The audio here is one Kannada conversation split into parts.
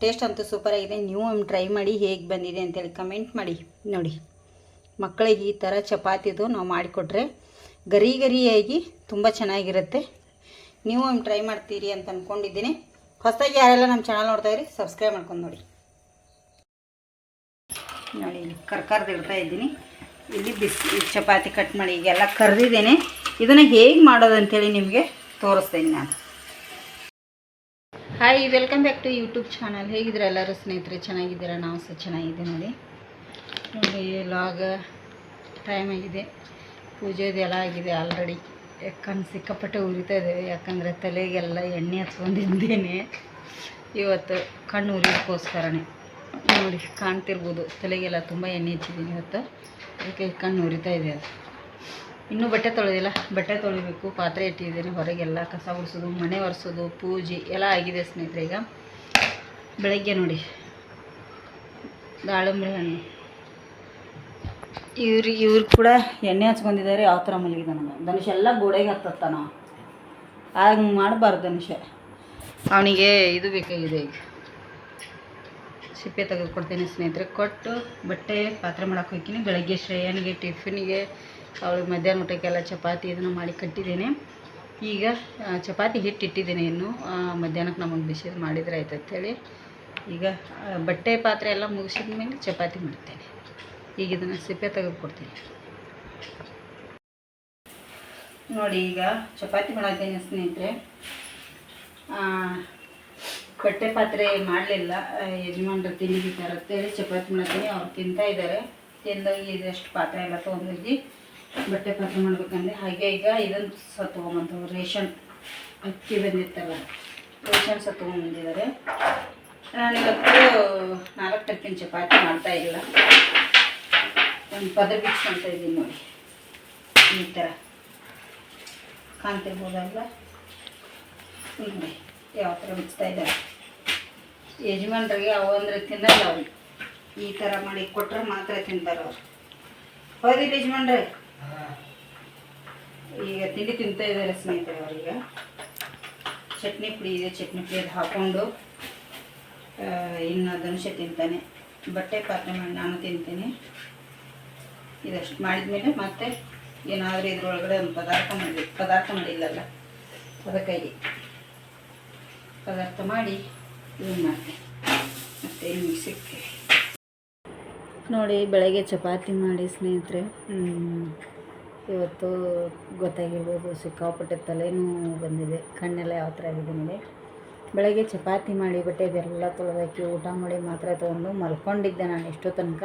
ಟೇಸ್ಟ್ ಅಂತೂ ಸೂಪರಾಗಿದೆ ನೀವು ಒಮ್ಮೆ ಟ್ರೈ ಮಾಡಿ ಹೇಗೆ ಬಂದಿದೆ ಅಂತೇಳಿ ಕಮೆಂಟ್ ಮಾಡಿ. ನೋಡಿ ಮಕ್ಕಳಿಗೆ ಈ ಥರ ಚಪಾತಿದು ನಾವು ಮಾಡಿಕೊಟ್ರೆ ಗರಿ ಗರಿಯಾಗಿ ತುಂಬ ಚೆನ್ನಾಗಿರುತ್ತೆ. ನೀವು ಒಮ್ಮೆ ಟ್ರೈ ಮಾಡ್ತೀರಿ ಅಂತ ಅಂದ್ಕೊಂಡಿದ್ದೀನಿ ಹೊಸದಾಗಿ ಯಾರೆಲ್ಲ ನಮ್ಮ ಚಾನಲ್ ನೋಡ್ತಾ ಇರಿ ಸಬ್ಸ್ಕ್ರೈಬ್ ಮಾಡ್ಕೊಂಡು ನೋಡಿ. ನೋಡಿ ಕರ್ಕರ್ದು ಇಡ್ತಾ ಇದ್ದೀನಿ. ಇಲ್ಲಿ ಬಿಸಿ ಚಪಾತಿ ಕಟ್ ಮಾಡಿ ಈಗೆಲ್ಲ ಕರೆದಿದ್ದೇನೆ. ಇದನ್ನು ಹೇಗೆ ಮಾಡೋದು ಅಂತೇಳಿ ನಿಮಗೆ ತೋರಿಸ್ತೇನೆ ನಾನು. Hi welcome back to YouTube channel ಹೇಗಿದ್ರೆ ಎಲ್ಲರೂ ಸ್ನೇಹಿತರೆ? ಚೆನ್ನಾಗಿದ್ದೀರಾ? ನಾವು ಸಹ ಚೆನ್ನಾಗಿದ್ದೀನಿ ನೋಡಿ. ನೋಡಿ ಲಾಗ ಟೈಮ್ ಆಗಿದೆ. ಪೂಜೆದು ಎಲ್ಲ ಆಗಿದೆ ಆಲ್ರೆಡಿ ಯಾಕಂದ್ರೆ ಸಿಕ್ಕಾಪಟ್ಟೆ ಉರಿತಾ ಇದ್ದೇವೆ ಯಾಕಂದರೆ ತಲೆಗೆಲ್ಲ ಎಣ್ಣೆ ಹಚ್ಕೊಂಡಿದ್ದೇನೆ ಇವತ್ತು ಕಣ್ಣು ಉರಿಯೋಕ್ಕೋಸ್ಕರನೇ ನೋಡಿ, ಕಾಣ್ತಿರ್ಬೋದು. ತಲೆಗೆಲ್ಲ ತುಂಬ ಎಣ್ಣೆ ಹಚ್ಚಿದ್ದೀನಿ ಇವತ್ತು. ಅದಕ್ಕೆ ಕಣ್ಣು ಉರಿತಾ ಇದೆ. ಅದು ಇನ್ನೂ ಬಟ್ಟೆ ತೊಳೆದಿಲ್ಲ. ಬಟ್ಟೆ ತೊಳಿಬೇಕು, ಪಾತ್ರೆ ಇಟ್ಟಿದ್ದೀನಿ ಹೊರಗೆಲ್ಲ ಕಸ ಗುಡಿಸೋದು ಮನೆ ಒರೆಸೋದು, ಪೂಜೆ ಎಲ್ಲ ಆಗಿದೆ ಸ್ನೇಹಿತರೆ ಈಗ. ಬೆಳಗ್ಗೆ ನೋಡಿ. ದಾಳಿಂಬೆ ಹಣ್ಣು. ಇವ್ರು ಇವ್ರು ಕೂಡ ಎಣ್ಣೆ ಹಚ್ಕೊಂಡಿದ್ದಾರೆ ಯಾವ ಥರ ಮಲಗಿದಾನ ಧನುಷ್ ಎಲ್ಲ ಗೋಡೆಗೆ ಹತ್ತತ್ತಾನ. ಹಂಗೆ ಮಾಡಬಾರ್ದು ಧನುಷ. ಅವನಿಗೆ ಇದು ಬೇಕಾಗಿದೆ ಈಗ. ಸಿಪ್ಪೆ ತೆಗೆದುಕೊಡ್ತೀನಿ ಸ್ನೇಹಿತರೆ. ಕೊಟ್ಟು ಬಟ್ಟೆ ಪಾತ್ರೆ ಮಾಡೋಕ್ಕೆ ಹೋಗ್ತೀನಿ. ಬೆಳಗ್ಗೆ ಶ್ರೇಯನಿಗೆ, ಟಿಫಿನಿಗೆ ಅವಳು ಮಧ್ಯಾಹ್ನ ಊಟಕ್ಕೆಲ್ಲ ಚಪಾತಿ ಇದನ್ನು ಮಾಡಿ ಕಟ್ಟಿದ್ದೇನೆ. ಈಗ ಚಪಾತಿ ಹಿಟ್ಟು ಇಟ್ಟಿದ್ದೀನಿ ಇನ್ನು ಮಧ್ಯಾಹ್ನಕ್ಕೆ ನಮಗೆ ಬಿಸಿದು ಮಾಡಿದರೆ ಆಯ್ತು ಅಂತೇಳಿ. ಈಗ ಬಟ್ಟೆ ಪಾತ್ರೆ ಎಲ್ಲ ಮುಗಿಸಿದ ಮೇಲೆ ಚಪಾತಿ ಮಾಡ್ತೇನೆ. ಈಗ ಇದನ್ನು ಸಿಪ್ಪೆ ತೆಗೆದುಕೊಡ್ತೀನಿ. ನೋಡಿ, ಈಗ ಚಪಾತಿ ಮಾಡಿದ್ದೇನೆ ಸ್ನೇಹಿತರೆ ಬಟ್ಟೆ ಪಾತ್ರೆ ಮಾಡಲಿಲ್ಲ. ಯಜಮಾನ್ರು ತಿಂದಿದ್ದಾರೆ ಅಂತೇಳಿ ಚಪಾತಿ ಮಾಡ್ತೀನಿ. ಅವ್ರು ತಿಂತಾ ಇದ್ದಾರೆ. ತಿಂದೋಗಿ ಇದಷ್ಟು ಪಾತ್ರೆ ಎಲ್ಲ ತೊಗೊಂಡೋಗಿ ಬಟ್ಟೆ ಪಾತ್ರೆ ಮಾಡ್ಬೇಕಂದ್ರೆ ಹಾಗೆ ಈಗ ಇದನ್ನು ಸಹ ತೊಗೊಂಬಂತು ರೇಷನ್ ಅಕ್ಕಿ ಬಂದಿತ್ತಲ್ಲ, ರೇಷನ್ ಸಹ ತೊಗೊಂಬಂದಿದ್ದಾರೆ. ನಾನಿವತ್ತು ನಾಲ್ಕು ಟಕ್ಕಿನ ಚಪಾತಿ ಮಾಡ್ತಾ ಇಲ್ಲ. ಒಂದು ಪದ ಅಂತ ಇದ್ದೀನಿ ನೋಡಿ. ಈ ಥರ. ಕಾಣ್ತಿರ್ಬೋದಲ್ಲ ನೋಡಿ, ಯಾವ ಥರ ಬಿಚ್ತಾ ಇದ್ದಾರೆ. ಯಜಮಾನ್ರಿಗೆ ಅವು ಅಂದರೆ ತಿನ್ನಲ್ಲ ಅವ್ರು. ಈ ಥರ ಮಾಡಿ ಕೊಟ್ಟರೆ ಮಾತ್ರ ತಿಂತಾರೆ ಅವ್ರು. ಹೋಗಿ ಯಜಮಾನ್ರೆ? ಈಗ ತಿಂಡಿ ತಿಂತಾ ಇದ್ದಾರೆ ಸ್ನೇಹಿತರೆ ಅವರೀಗ. ಚಟ್ನಿ ಪುಡಿ ಇದೆ, ಚಟ್ನಿ ಪುಡಿ ಅದು ಹಾಕ್ಕೊಂಡು ಇನ್ನು ಧನುಷ ತಿಂತಾನೆ. ಬಟ್ಟೆ ಪಾತ್ರೆ ಮಾಡಿ ನಾನು ತಿಂತೀನಿ. ಇದಷ್ಟು ಮಾಡಿದ್ಮೇಲೆ ಮತ್ತೆ ಏನಾದರೂ ಇದ್ರೊಳಗಡೆ ಒಂದು ಪದಾರ್ಥ ಮಾಡಿ, ಪದಾರ್ಥ ಮಾಡಿಲ್ಲಲ್ಲ ಅದಕ್ಕಾಗಿ ಪದಾರ್ಥ ಮಾಡಿ, ಇದನ್ನು ಮಾಡ್ತೀನಿ. ಮತ್ತೆ ಸಿಗ್ತೀವಿ ನೋಡಿ, ಬೆಳಗ್ಗೆ ಚಪಾತಿ ಮಾಡಿ ಸ್ನೇಹಿತರೆ. ಇವತ್ತು ಗೊತ್ತಾಗಿರ್ಬೋದು, ಸಿಕ್ಕಾಪಟ್ಟೆ ತಲೆನೋವು ಬಂದಿದೆ. ಕಣ್ಣೆಲ್ಲ ಯಾವ ಥರ ಆಗಿದೆ ನನಗೆ ಬೆಳಗ್ಗೆ ಚಪಾತಿ ಮಾಡಿ ಬಟ್ಟೆ, ಇದೆಲ್ಲ ತೊಳೆದಾಕಿ ಊಟ ಮಾಡಿ ಮಾತ್ರ ತೊಗೊಂಡು ಮಲ್ಕೊಂಡಿದ್ದೆ ನಾನು ಎಷ್ಟೋ ತನಕ.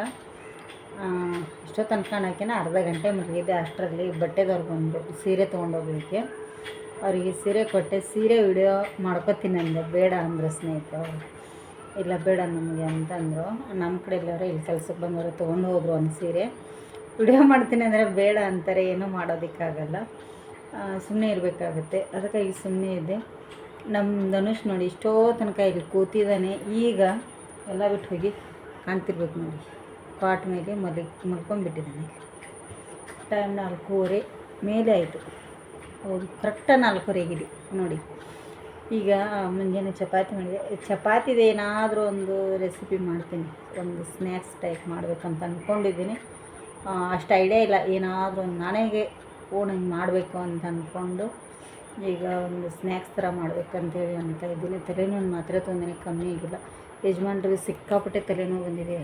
ಎಷ್ಟೋ ತನಕ ಅನ್ನೋಕ್ಕಿಂತ ಅರ್ಧ ಗಂಟೆ ಮಲಗಿದ್ದೆ, ಅಷ್ಟರಲ್ಲಿ ಬಟ್ಟೆದವ್ರು ಬಂದರು, ಸೀರೆ ತೊಗೊಂಡೋಗ್ಲಿಕ್ಕೆ. ಅವರಿಗೆ ಸೀರೆ ಕೊಟ್ಟೆ, ಸೀರೆ ವಿಡಿಯೋ ಮಾಡ್ಕೊತೀನಿ ಅಂದೆ, ಬೇಡ ಅಂದ್ರೆ ಸ್ನೇಹಿತರು ಇಲ್ಲ ಬೇಡ ನಮಗೆ ಅಂತಂದರು. ನಮ್ಮ ಕಡೆ ಎಲ್ಲರೂ ಇಲ್ಲಿ ಕೆಲ್ಸಕ್ಕೆ ಬಂದವರು ತೊಗೊಂಡು ಹೋಗ್ರು ಒಂದು ಸೀರೆ. ವಿಡಿಯೋ ಮಾಡ್ತೀನಿ ಅಂದರೆ ಬೇಡ ಅಂತಾರೆ, ಏನೂ ಮಾಡೋದಕ್ಕಾಗಲ್ಲ. ಸುಮ್ಮನೆ ಇರಬೇಕಾಗುತ್ತೆ. ಅದಕ್ಕಾಗಿ ಸುಮ್ಮನೆ ಇದೆ ನಮ್ಮ ಧನುಷ್ ನೋಡಿ ಇಷ್ಟೋ ತನಕ ಇಲ್ಲಿ ಕೂತಿದ್ದಾನೆ. ಈಗ ಎಲ್ಲ ಬಿಟ್ಟು ಹೋಗಿ ಕಾಣ್ತಿರ್ಬೇಕು ನೋಡಿ. ಪಾಟ್ ಮೇಲೆ ಮಲಗಿ, ಮಲ್ಕೊಂಡ್ಬಿಟ್ಟಿದ್ದಾನೆ. ಟೈಮ್ ನಾಲ್ಕೂವರೆ, ಮೇಲೆ ಆಯಿತು. ಹೌದು ಕರೆಕ್ಟಾಗಿ ನಾಲ್ಕೂವರೆಗಿದೆ ನೋಡಿ. ಈಗ ಮುಂಜಾನೆ ಚಪಾತಿ ಮಾಡಿದೆ. ಚಪಾತಿದು ಏನಾದರೂ ಒಂದು ರೆಸಿಪಿ ಮಾಡ್ತೀನಿ. ಒಂದು ಸ್ನ್ಯಾಕ್ಸ್ ಟೈಪ್ ಮಾಡಬೇಕಂತ ಅಂದ್ಕೊಂಡಿದ್ದೀನಿ ಅಷ್ಟು ಐಡಿಯಾ ಇಲ್ಲ. ಏನಾದರೂ ಒಂದು ನನಗೆ ಓಣಂಗೆ ಮಾಡಬೇಕು ಅಂತ ಅಂದ್ಕೊಂಡು ಈಗ ಒಂದು ಸ್ನ್ಯಾಕ್ಸ್ ಥರ ಮಾಡ್ಬೇಕಂತೇಳಿ ಅಂತ ಇದ್ದೀನಿ. ತಲೆನೋವು ಮಾತ್ರ ತೊಂದರೆ ಕಮ್ಮಿ ಆಗಿಲ್ಲ. ಯಜಮಾನ್ರಿಗೆ ಸಿಕ್ಕಾಪಟ್ಟೆ ತಲೆನೋವು ಬಂದಿದೆ.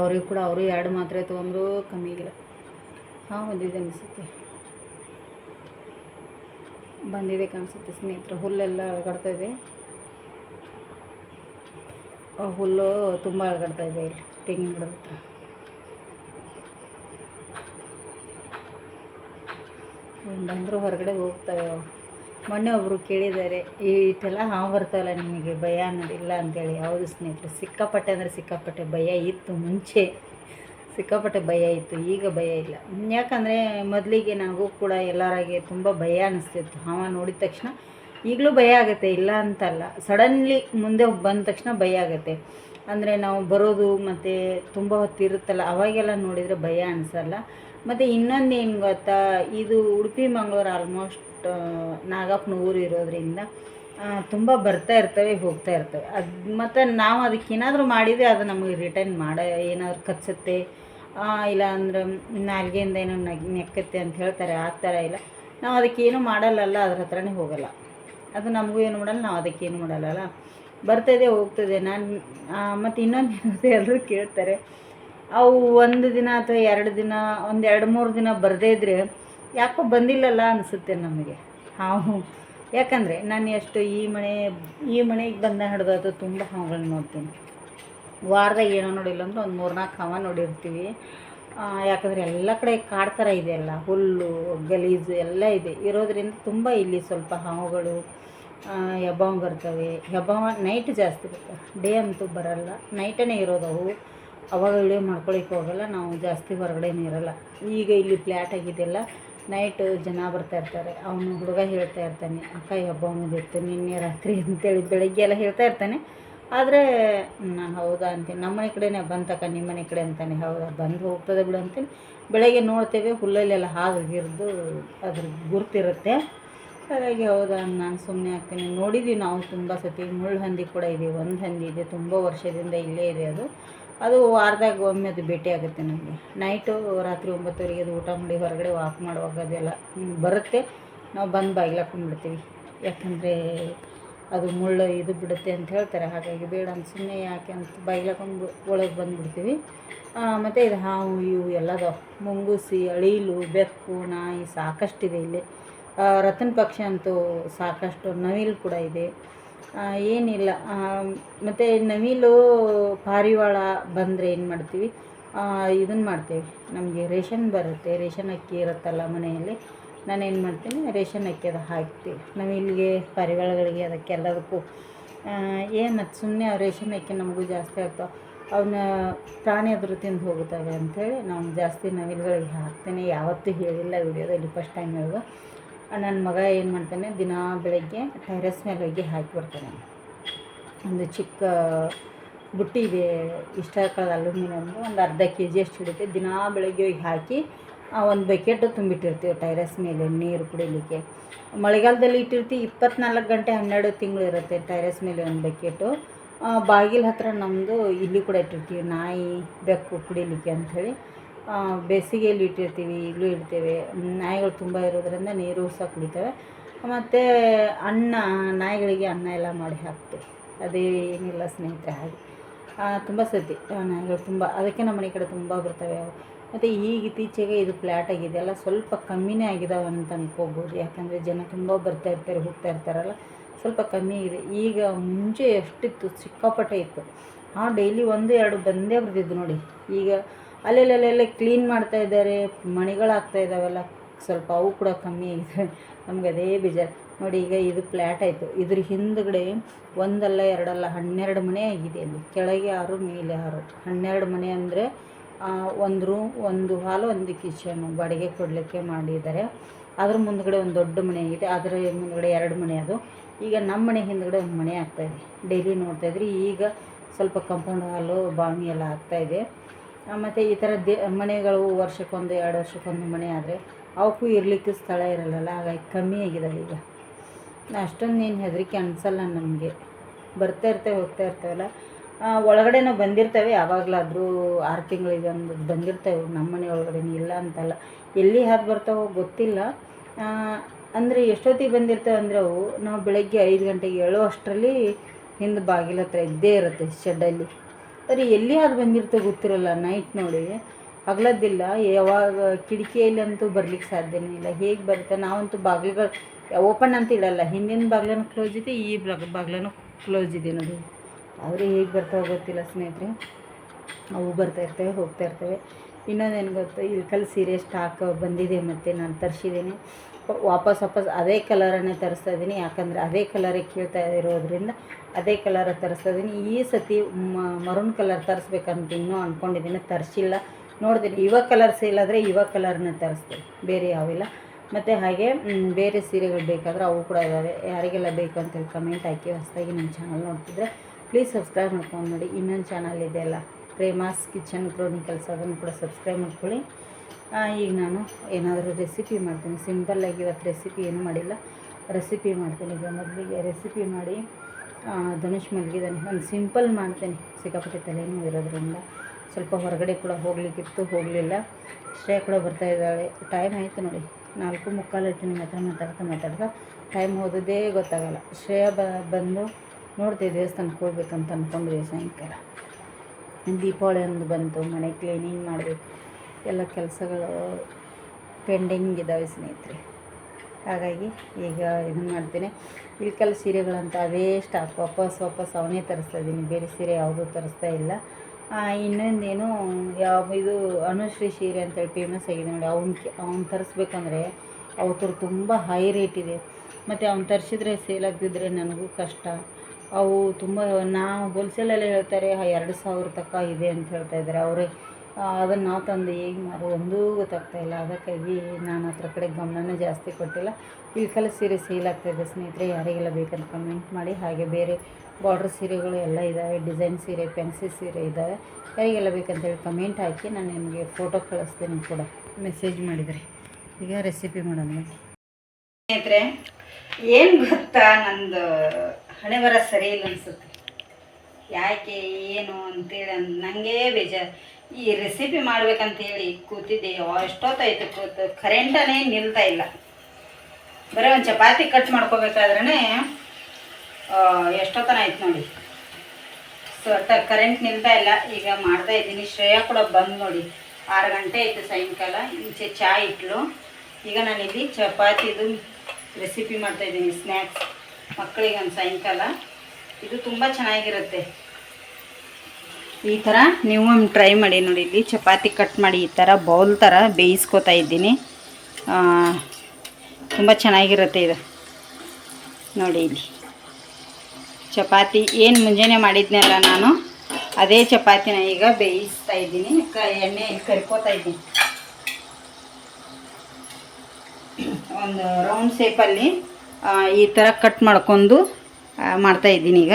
ಅವ್ರಿಗೆ ಕೂಡ ಅವರು ಎರಡು ಮಾತ್ರೆ ತೊಗೊಂಡ್ರು ಕಮ್ಮಿ ಆಗಿಲ್ಲ. ಹಾಂ, ಬಂದಿದೆ ಅನಿಸುತ್ತೆ. ಬಂದಿದೆ ಕಾಣಿಸುತ್ತೆ ಸ್ನೇಹಿತರೆ, ಹುಲ್ಲೆಲ್ಲ ಅಳಗಡ್ತಾ ಇದೆ. ಹುಲ್ಲು ತುಂಬ ಅಳಗಡ್ತಾ ಇದೆ ಇಲ್ಲಿ, ತೆಂಗಿನ ಗಿಡದ ಹತ್ರ. ಬಂದರೂ ಹೊರಗಡೆ ಹೋಗ್ತವೆ. ಮೊನ್ನೆ ಒಬ್ಬರು ಕೇಳಿದ್ದಾರೆ ಇಷ್ಟೆಲ್ಲ ಹಾವು ಬರ್ತಾವಲ್ಲ ನಿಮಗೆ, ಭಯ ಅನ್ನೋದಿಲ್ಲ ಅಂತೇಳಿ. ಹೌದು ಸ್ನೇಹಿತರೆ, ಸಿಕ್ಕಾಪಟ್ಟೆ ಅಂದರೆ ಸಿಕ್ಕಾಪಟ್ಟೆ ಭಯ ಇತ್ತು ಮುಂಚೆ. ಸಿಕ್ಕಾಪಟ್ಟೆ ಭಯ ಇತ್ತು, ಈಗ ಭಯ ಇಲ್ಲ. ಯಾಕಂದರೆ ಮೊದಲಿಗೆ ನನಗೂ ಕೂಡ ಎಲ್ಲರಾಗೆ ತುಂಬ ಭಯ ಅನಿಸ್ತಿತ್ತು. ಹಾವ ನೋಡಿದ ತಕ್ಷಣ ಈಗಲೂ ಭಯ ಆಗುತ್ತೆ, ಇಲ್ಲ ಅಂತಲ್ಲ. ಸಡನ್ಲಿ ಮುಂದೆ ಬಂದ ತಕ್ಷಣ ಭಯ ಆಗುತ್ತೆ. ಅಂದರೆ ನಾವು ಬರೋದು ಮತ್ತು ತುಂಬ ಹೊತ್ತು ಇರುತ್ತಲ್ಲ, ಅವಾಗೆಲ್ಲ ನೋಡಿದರೆ ಭಯ ಅನಿಸಲ್ಲ. ಮತ್ತು ಇನ್ನೊಂದು ಏನು ಗೊತ್ತಾ, ಇದು ಉಡುಪಿ, ಮಂಗಳೂರು ಆಲ್ಮೋಸ್ಟ್ ನಾಗಪ್ಪನ ಊರು ಇರೋದ್ರಿಂದ ತುಂಬ ಬರ್ತಾ ಇರ್ತವೆ, ಹೋಗ್ತಾ ಇರ್ತವೆ. ಅದು ಮತ್ತು ನಾವು ಅದಕ್ಕೆ ಏನಾದರೂ ಮಾಡಿದರೆ ಅದು ನಮಗೆ ರಿಟರ್ನ್ ಮಾಡೋ, ಏನಾದರೂ ಕಚ್ಚುತ್ತೆ ಇಲ್ಲ ಅಂದ್ರೆ ನಾಲ್ಗೆಯಿಂದ ಏನೋ ನಗ್, ನೆಕ್ಕತ್ತೆ ಅಂತ ಹೇಳ್ತಾರೆ, ಆ ಥರ ಇಲ್ಲ. ನಾವು ಅದಕ್ಕೇನು ಏನೂ ಮಾಡಲ್ಲಲ್ಲ, ಅದ್ರ ಹತ್ರನೇ ಹೋಗಲ್ಲ. ಅದು ನಮಗೂ ಏನು ಮಾಡಲ್ಲ, ನಾವು ಅದಕ್ಕೇನು ಏನು ಮಾಡಲ್ಲಲ್ಲ. ಬರ್ತದೆ, ಹೋಗ್ತದೆ. ನಾನು ಮತ್ತು ಇನ್ನೊಂದು ಏನಿದೆ ಎಲ್ಲರೂ ಕೇಳ್ತಾರೆ. ಅವು ಒಂದು ದಿನ ಅಥವಾ ಎರಡು ದಿನ, ಒಂದು ಎರಡು ಮೂರು ದಿನ ಬರದೇ ಇದ್ದರೆ ಯಾಕೋ ಬಂದಿಲ್ಲಲ್ಲ ಅನಿಸುತ್ತೆ ನಮಗೆ. ಹಾವು. ಯಾಕಂದರೆ ನಾನು ಎಷ್ಟು ಈ ಮನೆ ಈ ಮನೆಗೆ ಬಂದ ಹಿಡ್ದು ತುಂಬ ಹಾವುಗಳನ್ನ ನೋಡ್ತೀನಿ. ವಾರದಾಗ ಏನೋ ನೋಡಿಲ್ಲ ಅಂದ್ರೆ ಒಂದು ಮೂರ್ನಾಲ್ಕು ಹವ ನೋಡಿರ್ತೀವಿ. ಯಾಕಂದರೆ ಎಲ್ಲ ಕಡೆ ಕಾಡು ಥರ ಇದೆ ಅಲ್ಲ, ಹುಲ್ಲು, ಗಲೀಜು ಎಲ್ಲ ಇದೆ. ಇರೋದ್ರಿಂದ ತುಂಬ ಇಲ್ಲಿ ಸ್ವಲ್ಪ ಹಾವುಗಳು ಹೆಬ್ಬಾವು ಬರ್ತವೆ. ಹೆಬ್ಬಾವ ನೈಟ್ ಜಾಸ್ತಿ ಬರ್ತವೆ ಡೇ ಅಂತೂ ಬರಲ್ಲ. ನೈಟೇ ಇರೋದವು. ಅವಾಗ ವಿಡಿಯೋ ಮಾಡ್ಕೊಳಕ್ಕೆ ಹೋಗಲ್ಲ, ನಾವು ಜಾಸ್ತಿ ಹೊರಗಡೆನೇ ಇರಲ್ಲ. ಈಗ ಇಲ್ಲಿ ಫ್ಲ್ಯಾಟ್ ಆಗಿದೆಲ್ಲ, ನೈಟ್ ಜನ ಬರ್ತಾ ಇರ್ತಾರೆ. ಅವನು ಹುಡುಗ ಹೇಳ್ತಾ ಇರ್ತಾನೆ, ಅಕ್ಕ ಹಬ್ಬ ನಿನ್ನೆ ರಾತ್ರಿ ಅಂತೇಳಿ ಬೆಳಗ್ಗೆ ಎಲ್ಲ ಹೇಳ್ತಾ ಇರ್ತಾನೆ. ಆದರೆ ನಾನು ಹೌದಾ ಅಂತೀನಿ ನಮ್ಮ ಮನೆ ಕಡೆನೇ ಬಂತಕ್ಕ ನಿಮ್ಮನೆ ಕಡೆ ಅಂತಾನೆ. ಹೌದಾ? ಬಂದು ಹೋಗ್ತದೆ ಬಿಡು ಅಂತೀನಿ ಬೆಳಗ್ಗೆ ನೋಡ್ತೇವೆ ಹುಲ್ಲಲ್ಲೆಲ್ಲ ಹಾಗೆ ಹಿರಿದು ಅದ್ರ ಗುರ್ತಿರುತ್ತೆ. ಹಾಗಾಗಿ ಹೌದಾ ನಾನು ಸುಮ್ಮನೆ ಆಗ್ತೀನಿ. ನೋಡಿದ್ದೀವಿ ನಾವು ತುಂಬ ಸತಿ. ಮುಳ್ಳು ಹಂದಿ ಕೂಡ ಇದೆ, ಒಂದು ಹಂದಿ ಇದೆ, ತುಂಬ ವರ್ಷದಿಂದ ಇಲ್ಲೇ ಇದೆ ಅದು. ಅದು ವಾರದಾಗ ಒಮ್ಮೆ ಅದು ಭೇಟಿ ಆಗುತ್ತೆ ನಮಗೆ. ನೈಟು ರಾತ್ರಿ ಒಂಬತ್ತುವರೆಗೆ ಅದು ಊಟ ಮಾಡಿ ಹೊರಗಡೆ ವಾಕ್ ಮಾಡುವಾಗ ಅದೆಲ್ಲ ಬರುತ್ತೆ. ನಾವು ಬಂದು ಬಾಗಿಲಾಕೊಂಡ್ಬಿಡ್ತೀವಿ ಯಾಕಂದರೆ ಅದು ಮುಳ್ಳು ಇದು ಬಿಡುತ್ತೆ ಅಂತ ಹೇಳ್ತಾರೆ. ಹಾಗಾಗಿ ಬೇಡ ಅಂತ ಸುಮ್ಮನೆ ಯಾಕೆ ಅಂತ ಬೈಲಾಕೊಂಡು ಒಳಗೆ ಬಂದುಬಿಡ್ತೀವಿ. ಮತ್ತು ಇದು ಹಾವು, ಇವು ಎಲ್ಲದವ ಮುಂಗುಸಿ, ಅಳಿಲು, ಬೆಕ್ಕು, ನಾಯಿ ಸಾಕಷ್ಟಿದೆ ಇಲ್ಲಿ. ರತನ್ ಪಕ್ಷಿ ಅಂತೂ ಸಾಕಷ್ಟು ನವಿಲು ಕೂಡ ಇದೆ. ಏನಿಲ್ಲ. ಮತ್ತು ನವಿಲು ಪಾರಿವಾಳ ಬಂದರೆ ಏನು ಮಾಡ್ತೀವಿ? ಇದನ್ನು ಮಾಡ್ತೀವಿ. ನಮಗೆ ರೇಷನ್ ಬರುತ್ತೆ. ರೇಷನ್ ಅಕ್ಕಿ ಇರುತ್ತಲ್ಲ ಮನೆಯಲ್ಲಿ. ನಾನೇನು ಮಾಡ್ತೀನಿ, ರೇಷನ್ ಅಕ್ಕಿ ಅದು ಹಾಕ್ತೀವಿ ನವಿಲಿಗೆ ಪರಿವಾರಗಳಿಗೆ ಅದಕ್ಕೆಲ್ಲದಕ್ಕೂ ಏನು ಅದು ಸುಮ್ಮನೆ ರೇಷನ್ ಅಕ್ಕಿ ನಮಗೂ ಜಾಸ್ತಿ ಆಗ್ತಾವೆ ಅವನ್ನ ಪ್ರಾಣಿ ಅದ್ರ ತಿಂದು ಹೋಗುತ್ತವೆ ಅಂಥೇಳಿ ನಾವು ಜಾಸ್ತಿ ನವಿಲುಗಳಿಗೆ ಹಾಕ್ತೇನೆ. ಯಾವತ್ತೂ ಹೇಳಿಲ್ಲ ವಿಡಿಯೋದಲ್ಲಿ ಫಸ್ಟ್ ಟೈಮ್ ಹೇಳೋದು. ನನ್ನ ಮಗ ಏನು ಮಾಡ್ತಾನೆ, ದಿನ ಬೆಳಗ್ಗೆ ಟೆರೆಸ್ ಮೇಲೆ ಹೋಗಿ ಹಾಕಿ ಬರ್ತಾನೆ. ಒಂದು ಚಿಕ್ಕ ಬುಟ್ಟಿ ಇದೆ, ಇಷ್ಟ ಕಳೆದ ಅಲ್ಯೂಮಿನಿಯಮ್ದು ಒಂದು ಅರ್ಧ ಕೆ ಜಿ ಅಷ್ಟು ಹಿಡಿತೆ, ದಿನಾ ಬೆಳಗ್ಗೆ ಹೋಗಿ ಹಾಕಿ ಒಂದು ಬಕೆಟ್ ತುಂಬಿಟ್ಟಿರ್ತೀವಿ ಟೈರಸ್ ಮೇಲೆ ನೀರು ಕುಡಿಲಿಕ್ಕೆ. ಮಳೆಗಾಲದಲ್ಲಿ ಇಟ್ಟಿರ್ತೀವಿ ಇಪ್ಪತ್ನಾಲ್ಕು ಗಂಟೆ ಹನ್ನೆರಡು ತಿಂಗಳು ಇರುತ್ತೆ ಟೈರಸ್ ಮೇಲೆ ಒಂದು ಬಕೆಟು. ಬಾಗಿಲ ಹತ್ರ ನಮ್ಮದು ಇಲ್ಲಿ ಕೂಡ ಇಟ್ಟಿರ್ತೀವಿ ನಾಯಿ ಬೆಕ್ಕು ಕುಡಿಲಿಕ್ಕೆ ಅಂಥೇಳಿ. ಬೇಸಿಗೆಯಲ್ಲಿ ಇಟ್ಟಿರ್ತೀವಿ ಈಗಲೂ ಇಡ್ತೇವೆ. ನಾಯಿಗಳು ತುಂಬ ಇರೋದ್ರಿಂದ ನೀರು ಸಹ ಕುಡಿತವೆ. ಮತ್ತು ಅನ್ನ ನಾಯಿಗಳಿಗೆ ಅನ್ನ ಎಲ್ಲ ಮಾಡಿ ಹಾಕ್ತೀವಿ. ಅದೇ ಏನಿಲ್ಲ ಸ್ನೇಹಿತರೆ ಹಾಗೆ. ತುಂಬ ಸತಿ ಆ, ನಾಯಿಗಳು ತುಂಬ ಅದಕ್ಕೆ ನಮ್ಮ ಮನೆ ಕಡೆ ತುಂಬ ಬರ್ತವೆ. ಮತ್ತು ಈಗ ಇತ್ತೀಚೆಗೆ ಇದು ಫ್ಲ್ಯಾಟ್ ಆಗಿದೆಯಲ್ಲ ಸ್ವಲ್ಪ ಕಮ್ಮಿನೇ ಆಗಿದಾವೆ ಅಂತ ಅಂದ್ಕೋಬೋದು ಯಾಕಂದರೆ ಜನ ತುಂಬ ಬರ್ತಾ ಇರ್ತಾರೆ, ಹೋಗ್ತಾ ಇರ್ತಾರಲ್ಲ. ಸ್ವಲ್ಪ ಕಮ್ಮಿ ಆಗಿದೆ ಈಗ ಮುಂಚೆ ಎಷ್ಟಿತ್ತು? ಸಿಕ್ಕಾಪಟ್ಟೆ ಇತ್ತು. ಆ ಡೈಲಿ ಒಂದು, ಎರಡು ಬಂದೇ ಬರ್ತಿದ್ದು ನೋಡಿ. ಈಗ ಅಲ್ಲೆಲ್ಲೆಲ್ಲೆಲ್ಲ ಕ್ಲೀನ್ ಮಾಡ್ತಾ ಇದ್ದಾರೆ. ಮಣಿಗಳಾಗ್ತಾ ಇದ್ದಾವೆಲ್ಲ. ಸ್ವಲ್ಪ ಅವು ಕೂಡ ಕಮ್ಮಿ ಆಗಿದೆ. ನಮ್ಗೆ ಅದೇ ಬೇಜಾರು. ನೋಡಿ, ಈಗ ಇದು ಫ್ಲ್ಯಾಟ್ ಆಯಿತು. ಇದ್ರ ಹಿಂದ್ಗಡೆ ಒಂದಲ್ಲ, ಎರಡಲ್ಲ ಹನ್ನೆರಡು ಮನೆ ಆಗಿದೆ ಅಲ್ಲಿ. ಕೆಳಗೆ ಆರು, ಮೇಲೆ ಆರು. ಹನ್ನೆರಡು ಮನೆ ಅಂದರೆ ಒಂದು ರೂಮ್ ಒಂದು ಹಾಲು ಒಂದು ಕಿಚನು ಬಾಡಿಗೆ ಕೊಡಲಿಕ್ಕೆ ಮಾಡಿದ್ದಾರೆ. ಅದ್ರ ಮುಂದ್ಗಡೆ ಒಂದು ದೊಡ್ಡ ಮನೆ ಆಗಿದೆ ಅದರ ಮುಂದ್ಗಡೆ ಎರಡು ಮನೆ ಅದು. ಈಗ ನಮ್ಮ ಮನೆ ಹಿಂದ್ಗಡೆ ಒಂದು ಮನೆ ಆಗ್ತಾಯಿದೆ ಡೈಲಿ ನೋಡ್ತಾಯಿದ್ರಿ ಈಗ ಸ್ವಲ್ಪ ಕಂಪೌಂಡ್ ಹಾಲು ಬಾವಿ ಎಲ್ಲ ಆಗ್ತಾಯಿದೆ ಮತ್ತು ಈ ಥರ ದೇ, ಮನೆಗಳು ವರ್ಷಕ್ಕೊಂದು, ಎರಡು ವರ್ಷಕ್ಕೊಂದು ಮನೆ ಆದರೆ ಅವಕ್ಕೂ ಇರಲಿಕ್ಕೆ ಸ್ಥಳ ಇರಲ್ಲಲ್ಲ. ಹಾಗಾಗಿ ಕಮ್ಮಿ ಆಗಿದೆ ಈಗ. ಅಷ್ಟೊಂದು ಏನು ಹೆದರಿಕೆ ಅನಿಸಲ್ಲ ನಮಗೆ. ಬರ್ತಾ ಇರ್ತೇವೆ, ಹೋಗ್ತಾ ಇರ್ತೇವಲ್ಲ. ಆ, ಒಳಗಡೆನೂ ಬಂದಿರ್ತವೆ ಯಾವಾಗಲಾದರೂ ಆರು ತಿಂಗಳಿಗೆ ಒಂದು ಬಂದಿರ್ತವೆ ನಮ್ಮ ಮನೆ ಒಳಗಡೆ ಇಲ್ಲ ಅಂತಲ್ಲ. ಎಲ್ಲಿ ಹಾದು ಬರ್ತಾವೋ ಗೊತ್ತಿಲ್ಲ. ಅಂದರೆ ಎಷ್ಟೊತ್ತಿಗೆ ಬಂದಿರ್ತವೆ ಅಂದರೆ ಅವು ನಾವು ಬೆಳಗ್ಗೆ ಐದು ಗಂಟೆಗೆ ಏಳೋ ಅಷ್ಟರಲ್ಲಿ ಹಿಂದೆ ಬಾಗಿಲ ಹತ್ರ ಇದ್ದೇ ಇರುತ್ತೆ ಶೆಡ್ಡಲ್ಲಿ. ಆದರೆ ಎಲ್ಲಿ ಅದು ಬಂದಿರ್ತೋ ಗೊತ್ತಿರಲ್ಲ ನೈಟ್ ನೋಡಿ. ಹಗ್ಲದ್ದಿಲ್ಲ ಯಾವಾಗ ಕಿಟಕಿಯಲ್ಲಿ ಅಂತೂ ಬರ್ಲಿಕ್ಕೆ ಸಾಧ್ಯನೇ ಇಲ್ಲ. ಹೇಗೆ ಬರುತ್ತೆ? ನಾವಂತೂ ಬಾಗಿಲುಗಳು ಓಪನ್ ಅಂತ ಇಡಲ್ಲ. ಹಿಂದಿನ ಬಾಗಿಲನ್ನು ಕ್ಲೋಸ್ ಇದೆ ಈ ಬಾಗಿಲನ್ನು ಕ್ಲೋಸ್ ಇದೆ ನೋಡಿ. ಆದರೆ ಹೇಗೆ ಬರ್ತಾವೆ ಗೊತ್ತಿಲ್ಲ ಸ್ನೇಹಿತರೆ. ಅವು ಬರ್ತಾ ಇರ್ತವೆ, ಹೋಗ್ತಾ ಇರ್ತವೆ. ಇನ್ನೊಂದೇನು ಗೊತ್ತಾ ಕಲ್ ಸೀರೆ ಸ್ಟಾಕ್ ಬಂದಿದೆ ಮತ್ತು ನಾನು ತರಿಸಿದ್ದೀನಿ. ವಾಪಸ್ ವಾಪಸ್ ಅದೇ ಕಲರನ್ನೇ ತರಿಸ್ತಾ ಇದ್ದೀನಿ. ಯಾಕಂದರೆ ಅದೇ ಕಲರೇ ಕೇಳ್ತಾ ಇರೋದ್ರಿಂದ ಅದೇ ಕಲರ ತರಿಸ್ತಾ ಇದ್ದೀನಿ. ಈ ಸತಿ ಮರೂನ್ ಕಲರ್ ತರಿಸ್ಬೇಕಂತ ಇನ್ನೂ ಅಂದ್ಕೊಂಡಿದ್ದೀನಿ ತರಿಸಿಲ್ಲ. ನೋಡ್ತೀನಿ. ಇವಾಗ ಕಲರ್ ಸೇಲ್ ಆದರೆ ಇವಾಗ ಕಲರ್ನ ತರಿಸ್ತೀನಿ. ಬೇರೆ ಯಾವಿಲ್ಲ ಮತ್ತು ಹಾಗೆ ಬೇರೆ ಸೀರೆಗಳು ಬೇಕಾದರೆ ಅವು ಕೂಡ ಇದ್ದಾವೆ ಯಾರಿಗೆಲ್ಲ ಬೇಕು ಅಂತೇಳಿ ಕಮೆಂಟ್ ಹಾಕಿ ಹೊಸದಾಗಿ ನಮ್ಮ ಚಾನಲ್ ನೋಡ್ತಿದ್ರೆ ಪ್ಲೀಸ್ ಸಬ್ಸ್ಕ್ರೈಬ್ ಮಾಡ್ಕೊಂಡು ನೋಡಿ ಇನ್ನೊಂದು ಚಾನಲ್ ಇದೆಯಲ್ಲ ಪ್ರೇಮಾಸ್ ಕಿಚನ್ ಕ್ರೋನಿಕಲ್ಸ್, ಅದನ್ನು ಕೂಡ ಸಬ್ಸ್ಕ್ರೈಬ್ ಮಾಡ್ಕೊಳ್ಳಿ. ಈಗ ನಾನು ಏನಾದರೂ ರೆಸಿಪಿ ಮಾಡ್ತೀನಿ. ಸಿಂಪಲ್ಲಾಗಿ ಇವತ್ತು ರೆಸಿಪಿ ಏನು ಮಾಡಿಲ್ಲ. ರೆಸಿಪಿ ಮಾಡ್ತೀನಿ. ಈಗ ಮೊದಲಿಗೆ ರೆಸಿಪಿ ಮಾಡಿ ಧನುಷ್ ಮಲಗಿದ್ದಾನೆ ಒಂದು ಸಿಂಪಲ್ ಮಾಡ್ತೇನೆ. ಸಿಕ್ಕಾಪಟ್ಟೆ ತಲೆನೂ ಇರೋದ್ರಿಂದ ಸ್ವಲ್ಪ ಹೊರಗಡೆ ಕೂಡ ಹೋಗ್ಲಿಕ್ಕಿತ್ತು ಹೋಗಲಿಲ್ಲ. ಶ್ರೇಯ ಕೂಡ ಬರ್ತಾ ಇದ್ದಾಳೆ. ಟೈಮ್ ಆಯಿತು ನೋಡಿ. ನಾಲ್ಕು ಮುಕ್ಕಾಲು ನಿಮ್ಮ ಹತ್ರ ಮಾತಾಡ್ತಾ ಮಾತಾಡ್ತಾ. ಟೈಮ್ ಹೋದದೇ ಗೊತ್ತಾಗಲ್ಲ. ಶ್ರೇಯ ಬಂದು ನೋಡ್ತೀವಿ ದೇವಸ್ಥಾನಕ್ಕೆ ಹೋಗ್ಬೇಕಂತ ಅಂದ್ಕೊಂಡ್ರಿ ಸಾಯಂಕಾಲ. ದೀಪಾವಳಿ ಅಂದು ಬಂತು, ಮನೆ ಕ್ಲೀನಿಂಗ್ ಮಾಡಬೇಕು. ಎಲ್ಲ ಕೆಲಸಗಳು ಪೆಂಡಿಂಗ್ ಇದ್ದಾವೆ ಸ್ನೇಹಿತರೆ. ಹಾಗಾಗಿ ಈಗ ಇದನ್ನು ಮಾಡ್ತೀನಿ. ಇಳ್ಕಲ್ ಸೀರೆಗಳಂತ ಅದೇ ಸ್ಟಾಕ್ ವಾಪಸ್ ವಾಪಸ್ ಅವನೇ ತರಿಸ್ತಾ ಇದ್ದೀನಿ. ಬೇರೆ ಸೀರೆ ಯಾವುದೂ ತರಿಸ್ತಾ ಇಲ್ಲ. ಇನ್ನೊಂದೇನು, ಯಾವ, ಇದು ಅನುಶ್ರೀ ಸೀರೆ ಅಂತೇಳಿ ಫೇಮಸ್ ಆಗಿದೆ ನೋಡಿ. ಅವ್ನ ಅವ್ನು ತರಿಸ್ಬೇಕಂದ್ರೆ ಅವತ್ತರು ತುಂಬ ಹೈ ರೇಟ್ ಇದೆ. ಮತ್ತು ಅವ್ನು ತರಿಸಿದ್ರೆ ಸೇಲ್ ಆಗದಿದ್ರೆ ನನಗೂ ಕಷ್ಟ. ಅವು ತುಂಬ, ನಾವು ಹೋಲ್ಸೇಲಲ್ಲಿ ಹೇಳ್ತಾರೆ ಎರಡು ಸಾವಿರ ತನಕ ಇದೆ ಅಂತ ಹೇಳ್ತಾ ಇದ್ದಾರೆ. ಅವರೇ ಅದನ್ನು ನಾವು ತಂದು ಹೇಗೆ ಮಾರು ಒಂದೂ ಗೊತ್ತಾಗ್ತಾ ಇಲ್ಲ. ಅದಕ್ಕಾಗಿ ನಾನು ಅದ್ರ ಕಡೆ ಗಮನನೇ ಜಾಸ್ತಿ ಕೊಟ್ಟಿಲ್ಲ. ಇಳ್ಕಲ ಸೀರೆ ಸೇಲ್ ಆಗ್ತಾಯಿದೆ ಸ್ನೇಹಿತರೆ, ಯಾರಿಗೆಲ್ಲ ಬೇಕಂತ ಕಮೆಂಟ್ ಮಾಡಿ. ಹಾಗೆ ಬೇರೆ ಬಾರ್ಡ್ರ್ ಸೀರೆಗಳು ಎಲ್ಲ ಇದ್ದಾವೆ ಡಿಸೈನ್ ಸೀರೆ ಪೆನ್ಸಿ ಸೀರೆ ಇದ್ದಾವೆ ಯಾರಿಗೆಲ್ಲ ಬೇಕಂತೇಳಿ ಕಮೆಂಟ್ ಹಾಕಿ. ನಾನು ನಿಮಗೆ ಫೋಟೋ ಕಳಿಸ್ತೀನಿ ಕೂಡ. ಮೆಸೇಜ್ ಮಾಡಿದರೆ. ಈಗ ರೆಸಿಪಿ ಮಾಡೋಣ. ಸ್ನೇಹಿತರೆ, ಏನು ಗೊತ್ತಾ ನಂದು? ಹಣೆ ಬರ ಸರಿ ಇಲ್ಲ ಅನ್ಸುತ್ತೆ. ಯಾಕೆ, ಏನು ಅಂತೇಳಿ ನನಗೆ ಬೇಜಾರು. ಈ ರೆಸಿಪಿ ಮಾಡ್ಬೇಕಂತೇಳಿ ಕೂತಿದ್ದೆ ಎಷ್ಟೊತ್ತಾಯ್ತು ಕೂತು. ಕರೆಂಟನೇ ನಿಲ್ತಾ ಇಲ್ಲ. ಬರೀ ಒಂದು ಚಪಾತಿ ಕಟ್ ಮಾಡ್ಕೋಬೇಕಾದ್ರೆ ಎಷ್ಟೊತ್ತನ ಆಯ್ತು ನೋಡಿ. ಸೊ ಕರೆಂಟ್ ನಿಲ್ತಾ ಇಲ್ಲ. ಈಗ ಮಾಡ್ತಾ ಇದ್ದೀನಿ. ಶ್ರೇಯಾ ಕೂಡ ಬಂದು ನೋಡಿ. ಆರು ಗಂಟೆ ಆಯಿತು ಸಾಯಂಕಾಲ. ಈಚೆ ಚಾ ಇಟ್ಲು. ಈಗ ನಾನಿಲ್ಲಿ ಚಪಾತಿದು ರೆಸಿಪಿ ಮಾಡ್ತಾ ಇದ್ದೀನಿ ಸ್ನ್ಯಾಕ್ಸ್ ಮಕ್ಕಳಿಗೆ ಒಂದು ಸಾಯಂಕಾಲ. ಇದು ತುಂಬ ಚೆನ್ನಾಗಿರುತ್ತೆ. ಈ ಥರ ನೀವು ಟ್ರೈ ಮಾಡಿ ನೋಡಿ. ಇಲ್ಲಿ ಚಪಾತಿ ಕಟ್ ಮಾಡಿ ಈ ಥರ ಬೌಲ್ ಥರ ಬೇಯಿಸ್ಕೊತಾ ಇದ್ದೀನಿ. ತುಂಬ ಚೆನ್ನಾಗಿರುತ್ತೆ ಇದು. ನೋಡಿ ಇಲ್ಲಿ. ಚಪಾತಿ ಏನು ಮುಂಜಾನೆ ಮಾಡಿದ್ನಲ್ಲ ನಾನು, ಅದೇ ಚಪಾತಿನ ಈಗ ಬೇಯಿಸ್ತಾ ಇದ್ದೀನಿ. ಕ, ಎಣ್ಣೆ ಕರ್ಕೋತಾ ಇದ್ದೀನಿ. ಒಂದು ರೌಂಡ್ ಶೇಪಲ್ಲಿ ಈ ಥರ ಕಟ್ ಮಾಡ್ಕೊಂಡು ಮಾಡ್ತಾಯಿದ್ದೀನಿ ಈಗ.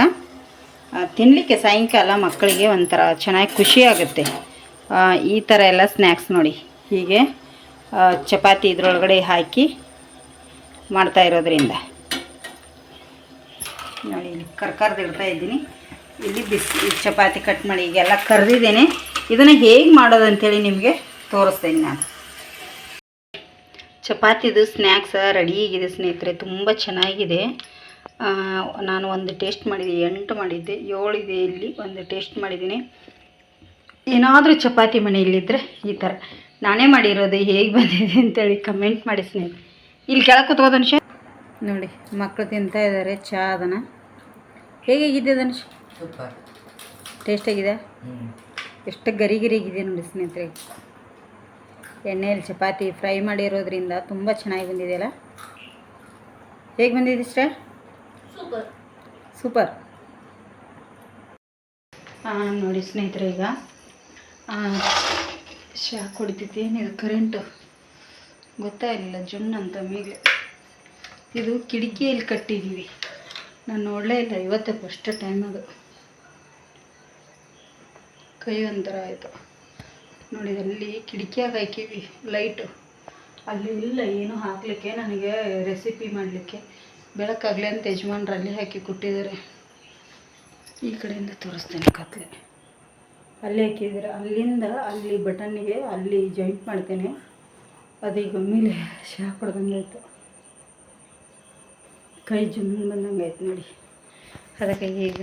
ತಿನ್ನಲಿಕ್ಕೆ ಸಾಯಂಕಾಲ ಮಕ್ಕಳಿಗೆ ಒಂಥರ ಚೆನ್ನಾಗಿ ಖುಷಿ ಆಗುತ್ತೆ. ಈ ಥರ ಎಲ್ಲ ಸ್ನ್ಯಾಕ್ಸ್ ನೋಡಿ. ಹೀಗೆ ಚಪಾತಿ ಇದರೊಳಗಡೆ ಹಾಕಿ ಮಾಡ್ತಾ ಇರೋದ್ರಿಂದ. ನೋಡಿ, ಇಲ್ಲಿ ಕರ್ಕರ್ದು ಇಡ್ತಾ ಇದ್ದೀನಿ. ಇಲ್ಲಿ ಬಿಸಿ ಚಪಾತಿ ಕಟ್ ಮಾಡಿ ಈಗೆಲ್ಲ ಕರೆದಿದ್ದೇನೆ. ಇದನ್ನು ಹೇಗೆ ಮಾಡೋದು ಅಂತೇಳಿ ನಿಮಗೆ ತೋರಿಸ್ತೇನೆ ನಾನು. ಚಪಾತಿದು ಸ್ನ್ಯಾಕ್ಸ ರೆಡಿ ಆಗಿದೆ ಸ್ನೇಹಿತರೆ ತುಂಬ ಚೆನ್ನಾಗಿದೆ. ನಾನು ಒಂದು ಟೇಸ್ಟ್ ಮಾಡಿದ್ದೆ ಎಂಟು ಮಾಡಿದ್ದೆ ಏಳಿದೆ ಇಲ್ಲಿ ಒಂದು ಟೇಸ್ಟ್ ಮಾಡಿದ್ದೀನಿ. ಏನಾದರೂ ಚಪಾತಿ ಮನೆಯಲ್ಲಿದ್ದರೆ ಈ ಥರ ನಾನೇ ಮಾಡಿರೋದು ಹೇಗೆ ಬಂದಿದೆ ಅಂತೇಳಿ ಕಮೆಂಟ್ ಮಾಡಿ ಸ್ನೇಹಿತರೆ. ಇಲ್ಲಿ ಕೆಳಗೆ ಕೂತ್ಕೋದು ಅನುಷ ನೋಡಿ ಮಕ್ಕಳು ತಿಂತಾ ಇದ್ದಾರೆ ಚಹಾ ಅದನ್ನು ಹೇಗಾಗಿದೆ ಧನುಷ್? ಸೂಪರ್. ಟೇಸ್ಟ್ ಆಗಿದೆ? ಎಷ್ಟು ಗರಿ ಗರಿಗಿದೆ ನೋಡಿ ಸ್ನೇಹಿತರೆ. ಎಣ್ಣೆಯಲ್ಲಿ ಚಪಾತಿ ಫ್ರೈ ಮಾಡಿರೋದ್ರಿಂದ ತುಂಬ ಚೆನ್ನಾಗಿ ಬಂದಿದೆಯಲ್ಲ ಹೇಗೆ ಬಂದಿದೆ ಇಷ್ಟ ಸೂಪರ್. ಸೂಪರ್. ಹಾಂ ನೋಡಿ ಸ್ನೇಹಿತರೆ ಈಗ ಶಾಕ್ ಹೊಡಿತೈತಿ ಏನಿದು ಕರೆಂಟು? ಗೊತ್ತಾಗಲಿಲ್ಲ ಜುಣ್ಣು ಅಂತ ಮೇಲೆ. ಇದು ಕಿಟಕಿಯಲ್ಲಿ ಕಟ್ಟಿದ್ದೀವಿ. ನಾನು ನೋಡಲೇ ಇಲ್ಲ ಇವತ್ತೇ ಫಸ್ಟ್ ಟೈಮ್ ಅದು. ಕೈ ಒಂಥರ ಆಯಿತು. ನೋಡಿ, ಅಲ್ಲಿ ಕಿಟಕಿಯಾಗ ಹಾಕೀವಿ ಲೈಟು ಅಲ್ಲಿ ಇಲ್ಲ, ಏನು ಹಾಕಲಿಕ್ಕೆ, ನನಗೆ ರೆಸಿಪಿ ಮಾಡಲಿಕ್ಕೆ. ಬೆಳಕಾಗಲಿ ಅಂತ ಯಜಮಾನ್ರು ಅಲ್ಲಿ ಹಾಕಿ ಕೊಟ್ಟಿದ್ದಾರೆ. ಈ ಕಡೆಯಿಂದ ತೋರಿಸ್ತೇನೆ ಕತ್ಲೆ. ಅಲ್ಲಿ ಹಾಕಿದ್ದಾರೆ? ಅಲ್ಲಿಂದ ಅಲ್ಲಿ ಬಟನ್ನಿಗೆ ಅಲ್ಲಿ ಜಾಯಿಂಟ್ ಮಾಡ್ತೇನೆ. ಅದೀಗ ಮೇಲೆ ಶಾಕ್ ಹೊಡ್ದಂಗೆ ಕೈ ಜುಮ್ ಬಂದಂಗೆ ಆಯ್ತು ನೋಡಿ. ಅದಕ್ಕಾಗಿ ಈಗ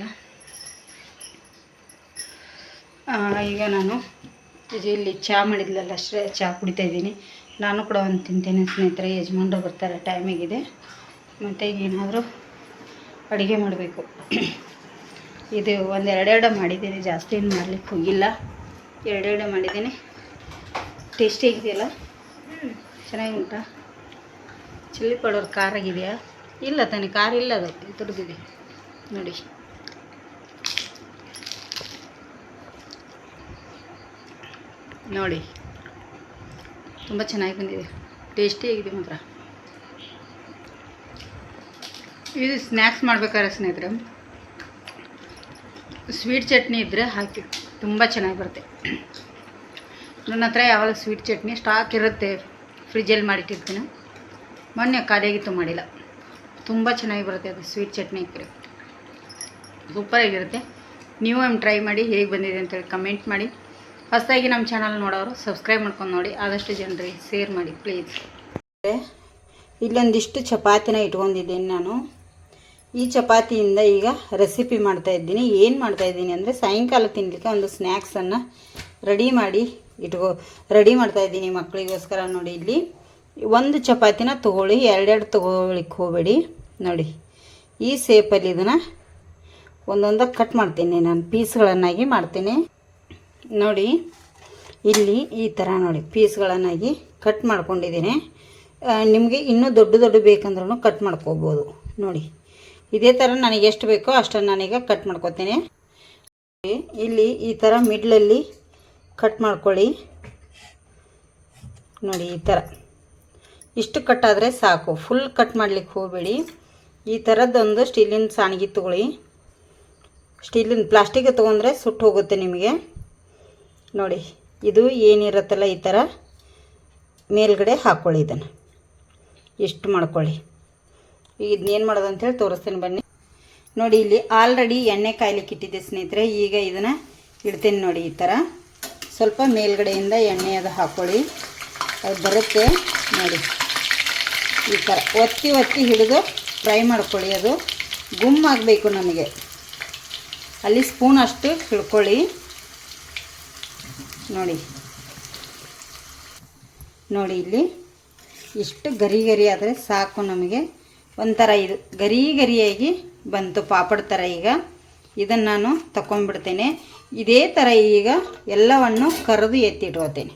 ಈಗ ನಾನು ಇದು ಇಲ್ಲಿ ಚಹಾ ಮಾಡಿದ್ಲಲ್ಲ ಅಷ್ಟೇ ಚಹಾ ಕುಡಿತಾ ಇದ್ದೀನಿ. ನಾನು ಕೂಡ ಒಂದು ತಿಂತೇನೆ ಸ್ನೇಹಿತರೆ, ಯಜಮಾನ್ರು ಬರ್ತಾರೆ ಟೈಮಿಗಿದೆ ಮತ್ತು ಏನಾದರೂ ಅಡುಗೆ ಮಾಡಬೇಕು. ಇದು ಒಂದು ಎರಡೆರಡು ಮಾಡಿದ್ದೀನಿ, ಜಾಸ್ತಿ ಏನು ಮಾಡಲಿಕ್ಕೆ ಹೋಗಿಲ್ಲ ಎರಡೆರಡು ಮಾಡಿದ್ದೀನಿ. ಟೇಸ್ಟಿ ಆಗಿದೆಯಲ್ಲ ಚೆನ್ನಾಗಿ ಉಂಟಾ ಚಿಲ್ಲಿ ಪೌಡರ್ ಖಾರ ಆಗಿದೆಯಾ ಇಲ್ಲ ತಾನೆ, ಖಾರ ಇಲ್ಲ ಅದು ತುರಿದಿದೆ ನೋಡಿ. ನೋಡಿ. ತುಂಬ ಚೆನ್ನಾಗಿ ಬಂದಿದೆ. ಟೇಸ್ಟಿ ಆಗಿದೆ ಮಾತ್ರ. ಇದು ಸ್ನ್ಯಾಕ್ಸ್ ಮಾಡ್ಬೇಕಾದ್ರೆ ಸ್ನೇಹಿತರೆ. ಸ್ವೀಟ್ ಚಟ್ನಿ ಇದ್ದರೆ ಹಾಕಿ, ತುಂಬ ಚೆನ್ನಾಗಿ ಬರುತ್ತೆ. ನನ್ನ ಹತ್ರ ಯಾವಾಗ ಸ್ವೀಟ್ ಚಟ್ನಿ ಸ್ಟಾಕ್ ಇರುತ್ತೆ ಫ್ರಿಜ್ಜಲ್ಲಿ ಮಾಡಿಟ್ಟಿರ್ತೀನಿ. ಮೊನ್ನೆ ಖಾಲಿಯಾಗಿತ್ತು, ಮಾಡಿಲ್ಲ. ತುಂಬ ಚೆನ್ನಾಗಿ ಬರುತ್ತೆ ಅದು ಸ್ವೀಟ್ ಚಟ್ನಿ ಸೂಪರಾಗಿರುತ್ತೆ ನೀವು ಟ್ರೈ ಮಾಡಿ ಹೇಗೆ ಬಂದಿದೆ ಅಂತೇಳಿ ಕಮೆಂಟ್ ಮಾಡಿ. ಹೊಸದಾಗಿ ನಮ್ಮ ಚಾನಲ್ ನೋಡೋರು ಸಬ್ಸ್ಕ್ರೈಬ್ ಮಾಡ್ಕೊಂಡು ನೋಡಿ. ಆದಷ್ಟು ಜನರಿಗೆ ಶೇರ್ ಮಾಡಿ, ಪ್ಲೀಸ್. ಇಲ್ಲೊಂದಿಷ್ಟು ಚಪಾತಿನ ಇಟ್ಕೊಂಡಿದ್ದೀನಿ ನಾನು. ಈ ಚಪಾತಿಯಿಂದ ಈಗ ರೆಸಿಪಿ ಮಾಡ್ತಾ ಇದ್ದೀನಿ. ಏನು ಮಾಡ್ತಾ ಇದ್ದೀನಿ ಅಂದರೆ ಸಾಯಂಕಾಲ ತಿನ್ನಲಿಕ್ಕೆ ಒಂದು ಸ್ನ್ಯಾಕ್ಸನ್ನು ರೆಡಿ ಮಾಡಿ ಇಟ್ಕೋ ರೆಡಿ ಮಾಡ್ತಾ ಇದ್ದೀನಿ ಮಕ್ಕಳಿಗೋಸ್ಕರ ನೋಡಿ ಇಲ್ಲಿ. ಒಂದು ಚಪಾತಿನ ತೊಗೊಳ್ಳಿ, ಎರಡೆರಡು ತೊಗೊಳಿಕ್ಕೆ ಹೋಗಬೇಡಿ. ನೋಡಿ, ಈ ಸೇಪಲ್ಲಿ ಇದನ್ನು ಒಂದೊಂದಾಗಿ ಕಟ್ ಮಾಡ್ತೀನಿ. ನಾನು ಪೀಸ್ಗಳನ್ನಾಗಿ ಮಾಡ್ತೀನಿ. ನೋಡಿ, ಇಲ್ಲಿ ಈ ಥರ ನೋಡಿ ಪೀಸ್ಗಳನ್ನಾಗಿ ಕಟ್ ಮಾಡ್ಕೊಂಡಿದ್ದೀನಿ. ನಿಮಗೆ ಇನ್ನೂ ದೊಡ್ಡ ದೊಡ್ಡ ಬೇಕಂದ್ರೂ ಕಟ್ ಮಾಡ್ಕೋಬೋದು. ನೋಡಿ, ಇದೇ ಥರ ನನಗೆ ಎಷ್ಟು ಬೇಕೋ ಅಷ್ಟನ್ನು ನಾನೀಗ ಕಟ್ ಮಾಡ್ಕೊತೀನಿ. ಇಲ್ಲಿ ಈ ಥರ ಮಿಡ್ಲಲ್ಲಿ ಕಟ್ ಮಾಡ್ಕೊಳ್ಳಿ. ನೋಡಿ, ಈ ಥರ ಇಷ್ಟು ಕಟ್ಟಾದರೆ ಸಾಕು. ಫುಲ್ ಕಟ್ ಮಾಡ್ಲಿಕ್ಕೆ ಹೋಗಬೇಡಿ. ಈ ಥರದ್ದೊಂದು ಸ್ಟೀಲಿನ ಸಾಣಿಗೆ ತಗೊಳ್ಳಿ. ಸ್ಟೀಲಿನ ಪ್ಲಾಸ್ಟಿಕ್ ತೊಗೊಂಡ್ರೆ ಸುಟ್ಟು ಹೋಗುತ್ತೆ ನಿಮಗೆ. ನೋಡಿ, ಇದು ಏನಿರುತ್ತಲ್ಲ ಈ ಥರ ಮೇಲ್ಗಡೆ ಹಾಕ್ಕೊಳ್ಳಿ ಇದನ್ನು. ಇಷ್ಟು ಮಾಡ್ಕೊಳ್ಳಿ. ಈಗ ಇದನ್ನೇನು ಮಾಡೋದು ಅಂತೇಳಿ ತೋರಿಸ್ತೀನಿ ಬನ್ನಿ. ನೋಡಿ, ಇಲ್ಲಿ ಆಲ್ರೆಡಿ ಎಣ್ಣೆ ಕಾಯ್ಲಿಕ್ಕೆ ಇಟ್ಟಿದ್ದೆ ಸ್ನೇಹಿತರೆ. ಈಗ ಇದನ್ನು ಇಡ್ತೀನಿ ನೋಡಿ ಈ ಥರ ಸ್ವಲ್ಪ ಮೇಲ್ಗಡೆಯಿಂದ ಎಣ್ಣೆ ಅದು ಹಾಕ್ಕೊಳ್ಳಿ ಅದು ಬರುತ್ತೆ ನೋಡಿ. ಈ ಥರ ಒತ್ತಿ ಒತ್ತಿ ಹಿಡಿದು ಫ್ರೈ ಮಾಡ್ಕೊಳ್ಳಿ ಅದು. ಗುಮ್ಮಾಗಬೇಕು ನಮಗೆ. ಅಲ್ಲಿ ಸ್ಪೂನ್ ಅಷ್ಟು ಹಿಡ್ಕೊಳ್ಳಿ. ನೋಡಿ. ನೋಡಿ ಇಲ್ಲಿ ಇಷ್ಟು ಗರಿ ಗರಿ ಆದರೆ ಸಾಕು ನಮಗೆ. ಒಂಥರ ಇದು ಗರಿ ಗರಿಯಾಗಿ ಬಂತು ಪಾಪಡ್ ಥರ ಈಗ. ಇದನ್ನು ನಾನು ತಗೊಂಡ್ಬಿಡ್ತೇನೆ ಇದೇ ಥರ ಈಗ ಎಲ್ಲವನ್ನು ಕರೆದು ಎತ್ತಿಟ್ಕೋತೇನೆ.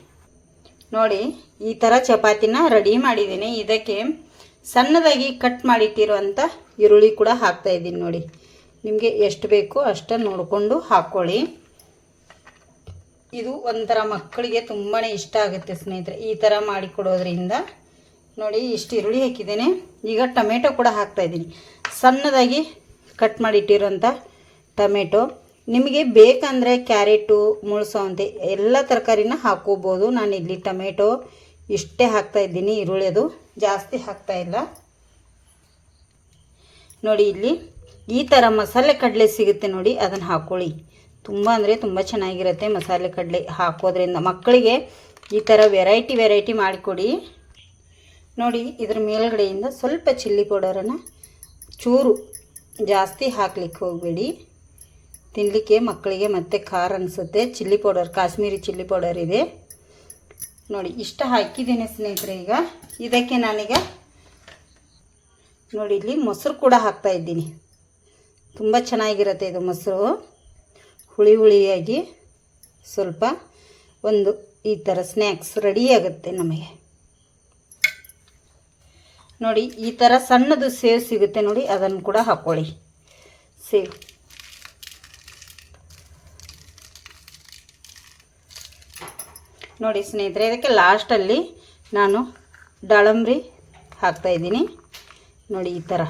ನೋಡಿ, ಈ ಥರ ಚಪಾತಿನ ರೆಡಿ ಮಾಡಿದ್ದೀನಿ. ಇದಕ್ಕೆ ಸಣ್ಣದಾಗಿ ಕಟ್ ಮಾಡಿಟ್ಟಿರುವಂಥ ಈರುಳ್ಳಿ ಕೂಡ ಹಾಕ್ತಾಯಿದ್ದೀನಿ ನೋಡಿ. ನಿಮಗೆ ಎಷ್ಟು ಬೇಕೋ ಅಷ್ಟನ್ನು ನೋಡಿಕೊಂಡು ಹಾಕ್ಕೊಳ್ಳಿ ಇದು ಒಂಥರ ಮಕ್ಕಳಿಗೆ ತುಂಬಾ ಇಷ್ಟ ಆಗುತ್ತೆ ಸ್ನೇಹಿತರೆ, ಈ ಥರ ಮಾಡಿಕೊಡೋದ್ರಿಂದ ನೋಡಿ, ಇಷ್ಟು ಈರುಳ್ಳಿ ಹಾಕಿದ್ದೇನೆ. ಈಗ ಟೊಮೆಟೊ ಕೂಡ ಹಾಕ್ತಾ ಇದ್ದೀನಿ. ಸಣ್ಣದಾಗಿ ಕಟ್ ಮಾಡಿಟ್ಟಿರೋಂಥ ಟೊಮೆಟೊ. ನಿಮಗೆ ಬೇಕಂದರೆ ಕ್ಯಾರೆಟು ಮುಳ್ಸವಂತೆ ಎಲ್ಲ ತರಕಾರಿನ ಹಾಕೋಬೋದು. ನಾನು ಇಲ್ಲಿ ಟೊಮೆಟೊ ಇಷ್ಟೇ ಹಾಕ್ತಾ ಇದ್ದೀನಿ ಈರುಳ್ಳಿದು ಜಾಸ್ತಿ ಹಾಕ್ತಾ ಇಲ್ಲ. ನೋಡಿ, ಇಲ್ಲಿ ಈ ಥರ ಮಸಾಲೆ ಕಡಲೆ ಸಿಗುತ್ತೆ ನೋಡಿ, ಅದನ್ನು ಹಾಕ್ಕೊಳ್ಳಿ ತುಂಬ ಅಂದರೆ ತುಂಬ ಚೆನ್ನಾಗಿರುತ್ತೆ ಮಸಾಲೆ ಕಡಲೆ ಹಾಕೋದ್ರಿಂದ. ಮಕ್ಕಳಿಗೆ ಈ ಥರ ವೆರೈಟಿ ವೆರೈಟಿ ಮಾಡಿಕೊಡಿ. ನೋಡಿ, ಇದ್ರ ಮೇಲ್ಗಡೆಯಿಂದ ಸ್ವಲ್ಪ ಚಿಲ್ಲಿ ಪೌಡರನ್ನು ಚೂರು ಜಾಸ್ತಿ ಹಾಕ್ಲಿಕ್ಕೆ ಹೋಗಬೇಡಿ. ತಿನ್ನಲಿಕ್ಕೆ ಮಕ್ಕಳಿಗೆ ಮತ್ತೆ ಖಾರ ಅನಿಸುತ್ತೆ. Chilli powder Kashmiri chilli powder ಇದೆ. ನೋಡಿ, ಇಷ್ಟ ಹಾಕಿದ್ದೀನಿ ಸ್ನೇಹಿತರೆ ಈಗ. ಇದಕ್ಕೆ ನಾನೀಗ ನೋಡಿ, ಇಲ್ಲಿ ಮೊಸರು ಕೂಡ ಹಾಕ್ತಾ ಇದ್ದೀನಿ. ತುಂಬ ಚೆನ್ನಾಗಿರುತ್ತೆ ಇದು ಮೊಸರು. ಹುಳಿ ಹುಳಿಯಾಗಿ ಸ್ವಲ್ಪ ಒಂದು ಈ ಥರ ಸ್ನ್ಯಾಕ್ಸ್ ರೆಡಿ ಆಗುತ್ತೆ ನಮಗೆ. ನೋಡಿ, ಈ ಥರ ಸಣ್ಣದು ಸೇವ್ ಸಿಗುತ್ತೆ ನೋಡಿ, ಅದನ್ನು ಕೂಡ ಹಾಕ್ಕೊಳ್ಳಿ ಸೇವ್. ನೋಡಿ ಸ್ನೇಹಿತರೆ, ಇದಕ್ಕೆ ಲಾಸ್ಟಲ್ಲಿ ನಾನು ದಾಳಂಬ್ರಿ ಹಾಕ್ತಾಯಿದ್ದೀನಿ ನೋಡಿ, ಈ ಥರ.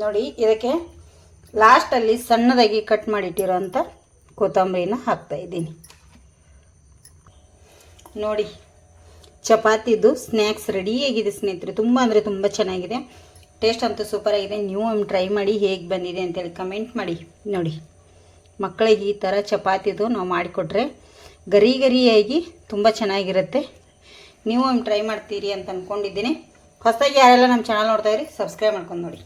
ನೋಡಿ, ಇದಕ್ಕೆ ಲಾಸ್ಟಲ್ಲಿ ಸಣ್ಣದಾಗಿ ಕಟ್ ಮಾಡಿಟ್ಟಿರೋಂಥ ಕೊತ್ತಂಬರಿನ ಹಾಕ್ತಾಯಿದ್ದೀನಿ ನೋಡಿ, ಚಪಾತಿದು ಸ್ನ್ಯಾಕ್ಸ್ ರೆಡಿಯಾಗಿದೆ ಸ್ನೇಹಿತರೆ. ತುಂಬ ಅಂದರೆ ತುಂಬ ಚೆನ್ನಾಗಿದೆ. ಟೇಸ್ಟ್ ಅಂತೂ ಸೂಪರ್ ಆಗಿದೆ. ನೀವು ಒಮ್ಮೆ ಟ್ರೈ ಮಾಡಿ ಹೇಗೆ ಬಂದಿದೆ ಅಂತೇಳಿ ಕಮೆಂಟ್ ಮಾಡಿ. ನೋಡಿ, ಮಕ್ಕಳಿಗೆ ಈ ಥರ ಚಪಾತಿದು ನಾವು ಮಾಡಿಕೊಟ್ರೆ ಗರಿ ಗರಿಯಾಗಿ ತುಂಬ ಚೆನ್ನಾಗಿರುತ್ತೆ. ನೀವು ಒಮ್ಮೆ ಟ್ರೈ ಮಾಡ್ತೀರಿ ಅಂತ ಅಂದ್ಕೊಂಡಿದ್ದೀನಿ ಹೊಸದಾಗಿ ಯಾರೆಲ್ಲ ನಮ್ಮ ಚಾನಲ್ ನೋಡ್ತಾಯಿರಿ ಸಬ್ಸ್ಕ್ರೈಬ್ ಮಾಡ್ಕೊಂಡು ನೋಡಿ.